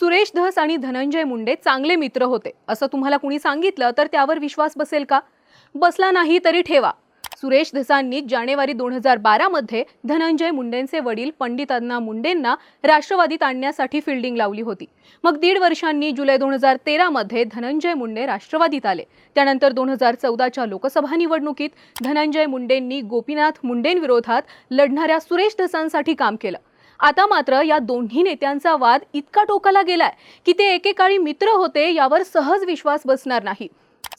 सुरेश धस आणि धनंजय मुंडे चांगले मित्र होते. असं तुम्हाला कुणी सांगितलं तर त्यावर विश्वास बसेल का? बसला नाही तरी ठेवा. सुरेश धसांनी जानेवारी दोन हजार बारामध्ये धनंजय मुंडेंचे वडील पंडित अण्णा मुंडेंना राष्ट्रवादीत आणण्यासाठी फिल्डिंग लावली होती. मग दीड वर्षांनी जुलै दोन हजार तेरामध्ये धनंजय मुंडे राष्ट्रवादीत आले. त्यानंतर दोन हजार चौदाच्या लोकसभा निवडणुकीत धनंजय मुंडेंनी गोपीनाथ मुंडेंविरोधात लढणाऱ्या सुरेश धसांसाठी काम केलं. आता मात्र या दोन्ही नेत्यांचा वाद इतका टोकाला गेलाय की ते एकेकाळी मित्र होते यावर सहज विश्वास बसणार नाही.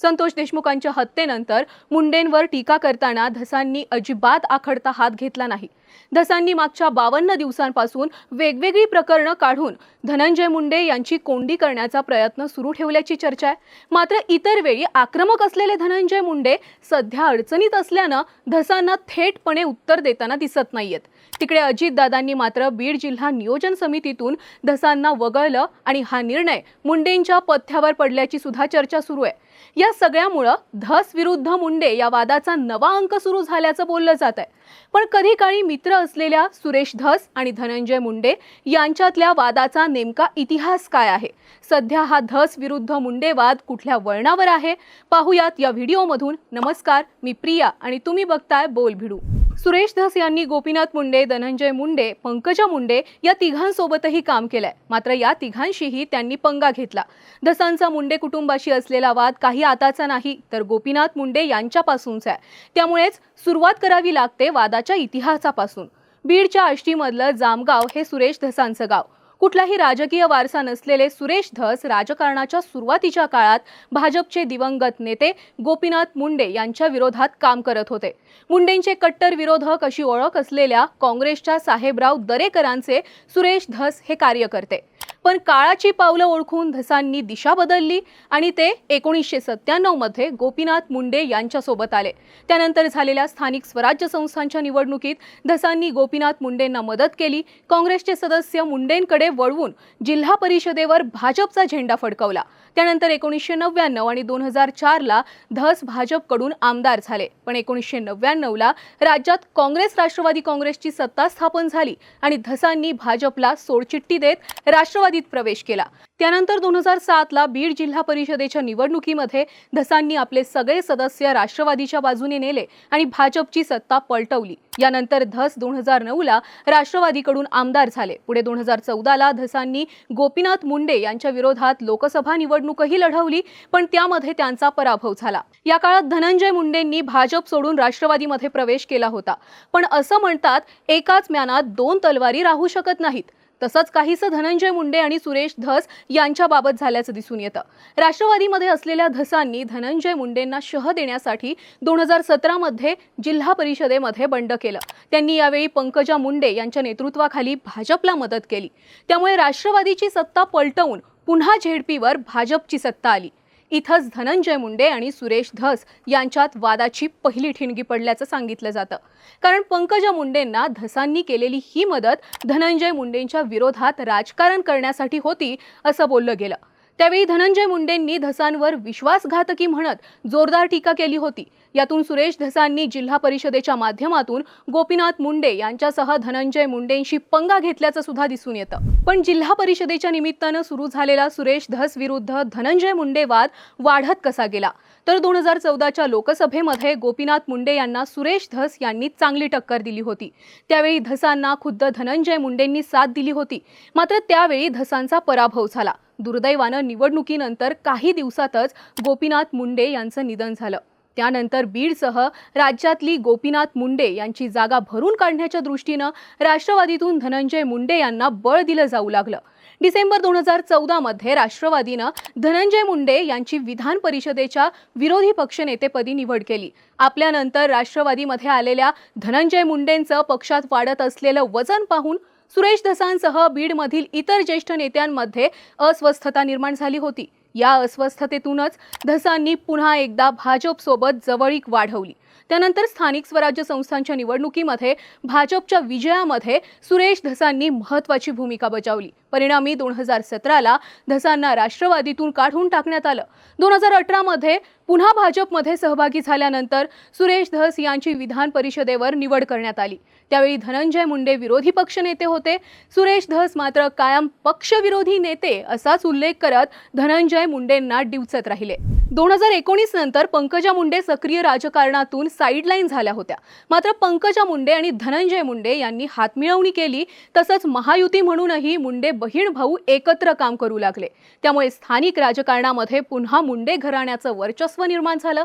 संतोष देशमुखांच्या हत्येनंतर मुंडेंवर टीका करताना धसांनी अजिबात आखडता हात घेतला नाही. धसांनी मागच्या बावन्न दिवसांपासून वेगवेगळी प्रकरणं काढून धनंजय मुंडे यांची कोंडी करण्याचा प्रयत्न सुरू ठेवल्याची चर्चा आहे. मात्र इतर वेळी आक्रमक असलेले धनंजय मुंडे सध्या अडचणीत असल्यानं धसांना थेटपणे उत्तर देताना दिसत नाहीयेत. तिकडे अजितदादांनी मात्र बीड जिल्हा नियोजन समितीतून धसांना वगळलं आणि हा निर्णय मुंडेंच्या पथ्यावर पडल्याची सुद्धा चर्चा सुरू आहे. या सगळ्यामुळं धस विरुद्ध मुंडे या वादाचा नवा अंक सुरू झाल्याचं बोललं जात आहे पण कधी काळी मित्र असलेल्या सुरेश धस आणि धनंजय मुंडे यांच्यातल्या वादाचा नेमका इतिहास काय आहे? सध्या हा धस विरुद्ध मुंडे वाद कुठल्या वळणावर आहे? पाहुयात या व्हिडिओमधून. नमस्कार मी प्रिया आणि तुम्ही बघताय बोल भिडू सुरेश धस यांनी गोपीनाथ मुंडे धनंजय मुंडे पंकजा मुंडे या तिघांसोबतही काम केलंय. मात्र या तिघांशीही त्यांनी पंगा घेतला. धसांचा मुंडे कुटुंबाशी असलेला वाद काही आताचा नाही तर गोपीनाथ मुंडे यांच्यापासूनचा आहे. त्यामुळेच सुरुवात करावी लागते वादाच्या इतिहासापासून. बीडच्या आष्टीमधलं जामगाव हे सुरेश धसांचं गाव. कुठलाही राजकीय वारसा नसलेले सुरेश धस राजकारणाच्या सुरुवातीच्या काळात भाजपचे दिवंगत नेते गोपीनाथ मुंडे यांच्या विरोधात काम करत होते. मुंडेंचे कट्टर विरोधक अशी ओळख असलेल्या काँग्रेसच्या साहेबराव दरेकरांचे सुरेश धस हे कार्यकर्ते. पण काळाची पावलं ओळखून धसांनी दिशा बदलली आणि ते एकोणीसशे सत्त्याण्णवमध्ये गोपीनाथ मुंडे यांच्यासोबत आले. त्यानंतर झालेल्या स्थानिक स्वराज्य संस्थांच्या निवडणुकीत धसांनी गोपीनाथ मुंडेंना मदत केली. काँग्रेसचे सदस्य मुंडेंकडे वळवून जिल्हा परिषदेवर भाजपचा झेंडा फडकवला. त्यानंतर एकोणीसशे नव्याण्णव आणि दोन हजार चारला धस भाजपकडून आमदार झाले. पण एकोणीसशे नव्याण्णवला राज्यात काँग्रेस राष्ट्रवादी काँग्रेसची सत्ता स्थापन झाली आणि धसांनी भाजपला सोडचिठ्ठी देत राष्ट्रवादी राष्ट्रवादीत प्रवेश केला. त्यानंतर दोन हजार सातला बीड जिल्हा परिषदेच्या निवडणुकीमध्ये धसांनी आपले सगळे सदस्य राष्ट्रवादीच्या बाजूने नेले आणि भाजपची सत्ता पलटवली. यानंतर धस दोन हजार नऊला राष्ट्रवादीकडून आमदार झाले. पुढे दोन हजार चौदाला धसांनी गोपीनाथ मुंडे यांच्या विरोधात लोकसभा निवडणूकही लढवली पण त्यामध्ये त्यांचा पराभव झाला. या काळात धनंजय मुंडेंनी भाजप सोडून राष्ट्रवादीमध्ये प्रवेश केला होता. पण असं म्हणतात एकाच म्यानात दोन तलवारी राहू शकत नाहीत. तसंच काहीसं धनंजय मुंडे आणि सुरेश धस यांच्याबाबत झाल्याचं दिसून येतं. राष्ट्रवादीमध्ये असलेल्या धसांनी धनंजय मुंडेंना शह देण्यासाठी दोन हजार सतरामध्ये जिल्हा परिषदेमध्ये बंड केलं. त्यांनी यावेळी पंकजा मुंडे यांच्या नेतृत्वाखाली भाजपला मदत केली. त्यामुळे राष्ट्रवादीची सत्ता पलटवून पुन्हा झेडपीवर भाजपची सत्ता आली. इथंच धनंजय मुंडे आणि सुरेश धस यांच्यात वादाची पहिली ठिणगी पडल्याचं सांगितलं जातं. कारण पंकजा मुंडेंना धसांनी केलेली ही मदत धनंजय मुंडेंच्या विरोधात राजकारण करण्यासाठी होती असं बोललं गेलं. त्यावेळी धनंजय मुंडेंनी धसांवर विश्वासघातकी म्हणत जोरदार टीका केली होती. यातून सुरेश धसांनी जिल्हा परिषदेच्या माध्यमातून गोपीनाथ मुंडे यांच्यासह धनंजय मुंडेंशी पंगा घेतल्याचं सुद्धा दिसून येतं. पण जिल्हा परिषदेच्या निमित्तानं सुरू झालेला सुरेश धस विरुद्ध धनंजय मुंडे वाद वाढत कसा गेला? तर दोन हजार चौदाच्या लोकसभेमध्ये गोपीनाथ मुंडे यांना सुरेश धस यांनी चांगली टक्कर दिली होती. त्यावेळी धसांना खुद्द धनंजय मुंडेंनी साथ दिली होती. मात्र त्यावेळी धसांचा पराभव झाला. दुर्दैवानं निवडणुकीनंतर काही दिवसातच गोपीनाथ मुंडे यांचं निधन झालं. त्यानंतर बीडसह राज्यातली गोपीनाथ मुंडे यांची जागा भरून काढण्याच्या दृष्टीनं राष्ट्रवादीतून धनंजय मुंडे यांना बळ दिलं जाऊ लागलं. डिसेंबर दोन हजार चौदामध्ये राष्ट्रवादीनं धनंजय मुंडे यांची विधान परिषदेच्या विरोधी पक्षनेतेपदी निवड केली. आपल्यानंतर राष्ट्रवादीमध्ये आलेल्या धनंजय मुंडेंचं पक्षात वाढत असलेलं वजन पाहून सुरेश धसांसह बीडमधील इतर ज्येष्ठ नेत्यांमध्ये अस्वस्थता निर्माण झाली होती. या अस्वस्थतेतूनच धसांनी पुन्हा एकदा भाजपसोबत जवळीक वाढवली. त्यानंतर स्थानिक स्वराज्य संस्थांच्या निवडणुकीमध्ये भाजपच्या विजयामध्ये सुरेश धसांनी महत्त्वाची भूमिका बजावली. परिणामी दोन हजार सतराला धसांना राष्ट्रवादीतून काढून टाकण्यात आलं. दोन हजार अठरामध्ये पुन्हा भाजपमध्ये सहभागी झाल्यानंतर सुरेश धस यांची विधान परिषदेवर निवड करण्यात आली. त्यावेळी धनंजय मुंडे विरोधी पक्षनेते होते. सुरेश धस मात्र कायम पक्षविरोधी नेते असाच उल्लेख करत धनंजय मुंडेंना डिवचत राहिले. दोन हजार एकोणीस नंतर पंकजा मुंडे सक्रिय राजकारणातून साईडलाईन झाल्या होत्या. मात्र पंकजा मुंडे आणि धनंजय मुंडे यांनी हातमिळवणी केली. तसंच महायुती म्हणूनही मुंडे बहीण भाऊ एकत्र काम करू लागले. त्यामुळे स्थानिक राजकारणामध्ये पुन्हा मुंडे घराण्याचं वर्चस्व निर्माण झालं.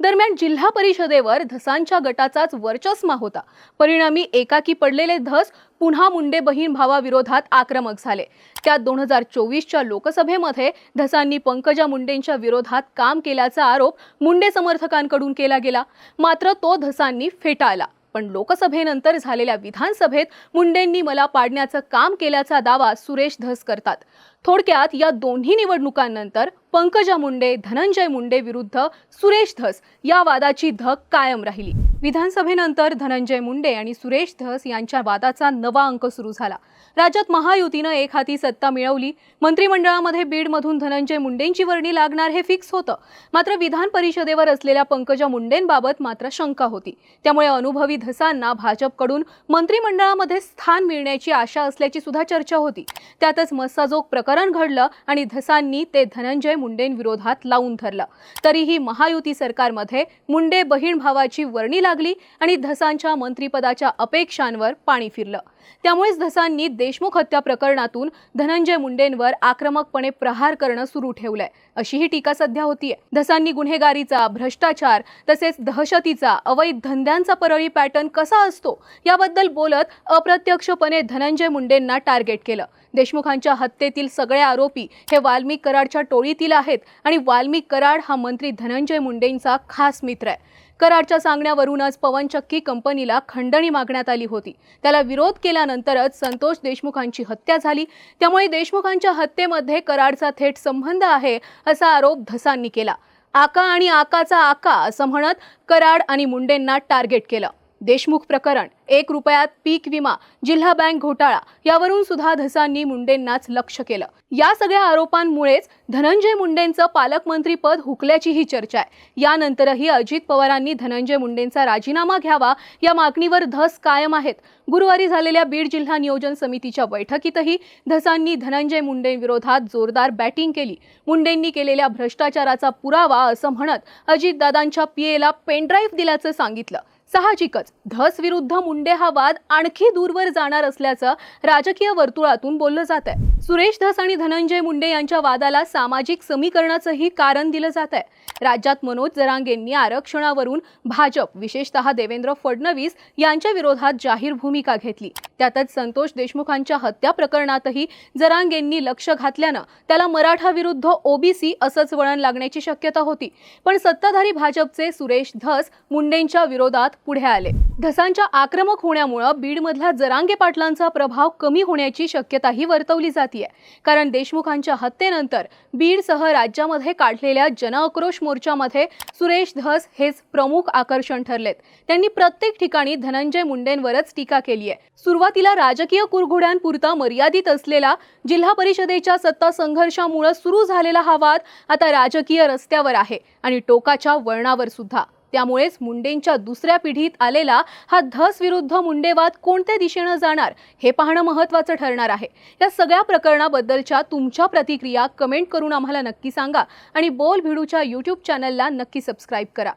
दरम्यान जिल्हा परिषदेवर धसांच्या गटाचाच वर्चस्मा होता. परिणामी एकाकी पडलेले धस पुन्हा मुंडे बहीण भावाविरोधात आक्रमक झाले. त्यात दोन हजार चोवीसच्या लोकसभेमध्ये धसांनी पंकजा मुंडेंच्या विरोधात काम केल्याचा आरोप मुंडे समर्थकांकडून केला गेला. मात्र तो धसांनी फेटाळला. पण लोकसभेनंतर झालेल्या विधानसभेत मुंडेंनी मला पाडण्याचं काम केल्याचा दावा सुरेश धस करतात. थोडक्यात या दोन्ही निवडणुकांनंतर पंकजा मुंडे धनंजय मुंडे विरुद्ध सुरेश धस या वादाची धग कायम राहिली. विधानसभेनंतर धनंजय मुंडे आणि सुरेश धस यांच्या वादाचा नवा अंक सुरू झाला. राज्यात महायुतीनं एक हाती सत्ता मिळवली. मंत्रिमंडळामध्ये बीडमधून धनंजय मुंडेंची वर्णी लागणार हे फिक्स होतं. मात्र विधान परिषदेवर असलेल्या पंकजा मुंडेंबाबत मात्र शंका होती. त्यामुळे अनुभवी धसांना भाजपकडून मंत्रिमंडळामध्ये स्थान मिळण्याची आशा असल्याची सुद्धा चर्चा होती. त्यातच मस्साजोग प्रकरण घडलं आणि धसांनी ते धनंजय मुंडेंविरोधात लावून धरलं. तरीही महायुती सरकारमध्ये मुंडे बहीण भावाची वर्णी लागली आणि धसांच्या मंत्रिपदाच्या अपेक्षांवर पाणी फिरलं. त्यामुळेच धसांनी देशमुख हत्या प्रकरणातून धनंजय मुंडेंवर आक्रमकपणे प्रहार करणं सुरू ठेवलंय अशीही टीका सध्या होतीये. धसांनी गुन्हेगारीचा भ्रष्टाचार तसेच दहशतीचा अवैध धंद्यांचा परळी पॅटर्न कसा असतो याबद्दल बोलत अप्रत्यक्षपणे धनंजय मुंडेंना टार्गेट केलं. देशमुखांच्या हत्येतील सगळे आरोपी हे वाल्मिक कराडच्या टोळीतील आहेत. आणि वाल्मिक कराड हा मंत्री धनंजय मुंडेंचा खास मित्र आहे. कराडच्या सांगण्यावरूनच पवनचक्की कंपनीला खंडणी मागण्यात आली होती. त्याला विरोध केल्यानंतरच संतोष देशमुखांची हत्या झाली. त्यामुळे देशमुखांच्या हत्येमध्ये कराडचा थेट संबंध आहे असा आरोप धसांनी केला. आका आणि आकाचा आका असं म्हणत कराड आणि मुंडेंना टार्गेट केलं. देशमुख प्रकरण एक रुपयात पीक विमा जिल्हा बँक घोटाळा यावरून सुद्धा धसांनी मुंडेंनाच लक्ष केलं. या सगळ्या आरोपांमुळेच धनंजय मुंडेंचं पालकमंत्रीपद हुकल्याचीही चर्चा आहे. यानंतरही अजित पवारांनी धनंजय मुंडेंचा राजीनामा घ्यावा या मागणीवर धस कायम आहेत. गुरुवारी झालेल्या बीड जिल्हा नियोजन समितीच्या बैठकीतही धसांनी धनंजय मुंडेंविरोधात जोरदार बॅटिंग केली. मुंडेंनी केलेल्या भ्रष्टाचाराचा पुरावा असं म्हणत अजितदादांच्या पीएला पेनड्राईव्ह दिल्याचं सांगितलं. साहजिकच. धस विरुद्ध मुंडे हा वाद आणखी दूरवर जाणार असल्याचं राजकीय वर्तुळातून बोललं जात आहे सुरेश धस आणि धनंजय मुंडे यांच्या वादाला सामाजिक समीकरणाचंही कारण दिलं जात आहे राज्यात मनोज जरांगेंनी आरक्षणावरून भाजप विशेषतः देवेंद्र फडणवीस यांच्या विरोधात जाहीर भूमिका घेतली. त्यातच संतोष देशमुखांच्या हत्या प्रकरणातही जरांगेंनी लक्ष घातल्यानं त्याला मराठा विरुद्ध ओबीसी असंच वळण लागण्याची शक्यता होती. पण सत्ताधारी भाजपचे सुरेश धस मुंडेंच्या विरोधात पुढे आले. धसांच्या आक्रमक होण्यामुळं बीडमधल्या जरांगे पाटलांचा प्रभाव कमी होण्याची शक्यताही वर्तवली जातीय. कारण देशमुखांच्या हत्येनंतर बीडसह राज्यामध्ये काढलेल्या जनआक्रोश मोर्चामध्ये सुरेश धस हेच प्रमुख आकर्षण ठरलेत. त्यांनी प्रत्येक ठिकाणी धनंजय मुंडेंवरच टीका केली आहे. सुरुवातीला राजकीय कुरघोड्यांपुरता मर्यादित असलेला जिल्हा परिषदेच्या सत्ता संघर्षामुळे सुरू झालेला हा वाद आता राजकीय रस्त्यावर आहे आणि टोकाच्या वळणावर सुद्धा. त्यामुळेच मुंडेंच्या दुसऱ्या पिढीत आलेला हा धस विरुद्ध मुंडेवाद कोणत्या दिशेनं जाणार हे पाहणं महत्त्वाचं ठरणार आहे. या सगळ्या प्रकरणाबद्दलच्या तुमच्या प्रतिक्रिया कमेंट करून आम्हाला नक्की सांगा आणि बोल भिडूच्या यूट्यूब चॅनलला नक्की सबस्क्राईब करा.